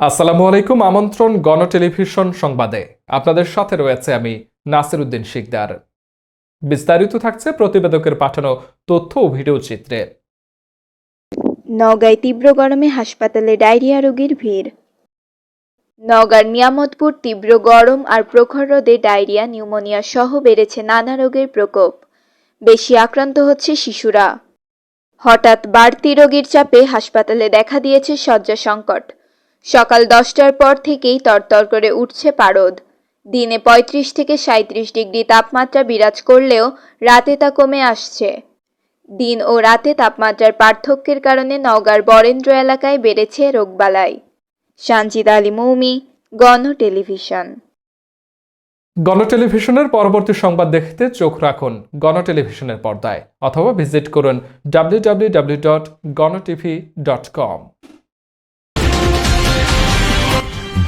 আসসালামু আলাইকুম, আমন্ত্রণ গণ টেলিভিশন সংবাদে। আপনাদের সাথে রয়েছে আমি নাসির উদ্দিন শিকদার। বিস্তারিত থাকছে প্রতিবেদকের পাঠানো তথ্য ও ভিডিও চিত্রে। নওগাঁয় তীব্র গরমে হাসপাতালে ডায়রিয়া রোগীর ভিড়। নওগাঁর নিয়ামতপুর তীব্র গরম আর প্রখর রোদে ডায়রিয়া, নিউমোনিয়া সহ বেড়েছে নানা রোগের প্রকোপ। বেশি আক্রান্ত হচ্ছে শিশুরা। হঠাৎ বাড়তি রোগীর চাপে হাসপাতালে দেখা দিয়েছে শয্যা সংকট। সকাল দশটার পর থেকেই তরতর করে উঠছে পারদ। দিনে পঁয়ত্রিশ থেকে সাঁত্রিশ ডিগ্রি তাপমাত্রা বিরাজ করলেও রাতে তা কমে আসছে। দিন ও রাতে তাপমাত্রার পার্থক্যের কারণে নওগাঁর বরেন্দ্র এলাকায় বেড়েছে রোগবালাই। সানজিদ আলী মৌমি, গণ টেলিভিশন। গণ টেলিভিশনের পরবর্তী সংবাদ দেখতে চোখ রাখুন গণ টেলিভিশনের পর্দায় অথবা ভিজিট করুন W W W dot Gono TV dot com